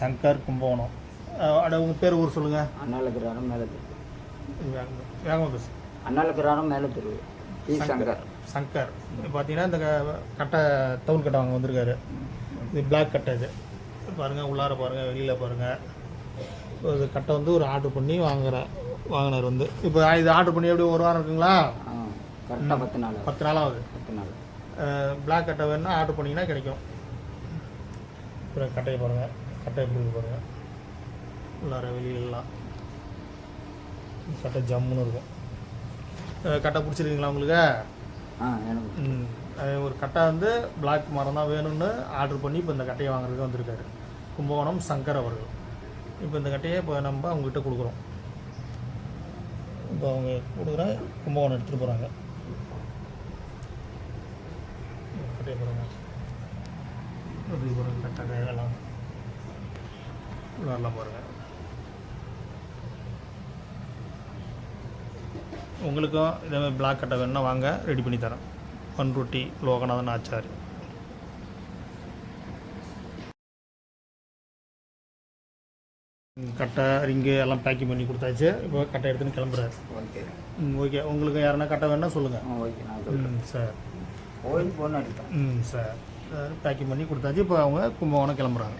சங்கர் கும்பகோணம். அட உங்கள் பேர் ஊர் சொல்லுங்கள் அண்ணாலகிராரம் மேலே தெரு வேகமாக பேசு. அண்ணாலகிராரம் மேலே தெரு பி. சங்கர் சங்கர். பார்த்தீங்கன்னா இந்த க- கட்டை தவுள் கட்டை வாங்க வந்திருக்காரு. இது பிளாக் கட்டை இது. பாருங்கள் உள்ளார பாருங்கள் வெளியில் பாருங்கள் இது கட்டை வந்து ஒரு ஆர்டர் பண்ணி வாங்குற வாங்கினார் வந்து. இப்போ இது ஆர்டர் பண்ணி எப்படி ஒரு வாரம் இருக்குங்களா? கரெக்டாக பத்து நாள். பத்து நாளாகுது பத்து நாள். பிளாக் கட்டை வேணும்னா ஆர்டர் பண்ணிங்கன்னா கிடைக்கும். அப்புறம் கட்டையை பாருங்கள் கட்டை எப்படி இருக்கு பாருங்கள் உள்ளார வெளியிலலாம் கட்டை ஜம்முன்னு இருக்கும். கட்டை பிடிச்சிருக்கீங்களா உங்களுக்கு? ம். ஒரு கட்டை வந்து பிளாக் மரம் தான் வேணும்னு ஆர்டர் பண்ணி இப்போ இந்த கட்டையை வாங்குறதுக்கு வந்திருக்காரு. கும்பகோணம் சங்கர் அவர்கள். இப்போ இந்த கட்டையை இப்போ நம்ம அவங்ககிட்ட கொடுக்குறோம். இப்போ அவங்க கொடுக்குற கும்பகோணம் எடுத்துகிட்டு போகிறாங்க கட்டையை போகிறாங்க அப்படி போகிறாங்க கட்டை எல்லாம் உள்ளாரெலாம் பாருங்கள் உங்களுக்கும் இதே மாதிரி பிளாக் கட்டை வேணுன்னா வாங்க ரெடி பண்ணி தரேன். பன்ருட்டி லோகநாதன் ஆச்சாரி. கட்டை ரிங்கு எல்லாம் பேக்கிங் பண்ணி கொடுத்தாச்சு. இப்போ கட்டை எடுத்துன்னு கிளம்புறாரு. ஓகே ம் ஓகே உங்களுக்கு யாருன்னா கட்டை வேணா சொல்லுங்கள் ஓகே நான் சார் கோயில் போன ம் சார் பேக்கிங் பண்ணி கொடுத்தாச்சு. இப்போ அவங்க கும்பகோணம் கிளம்புறாங்க.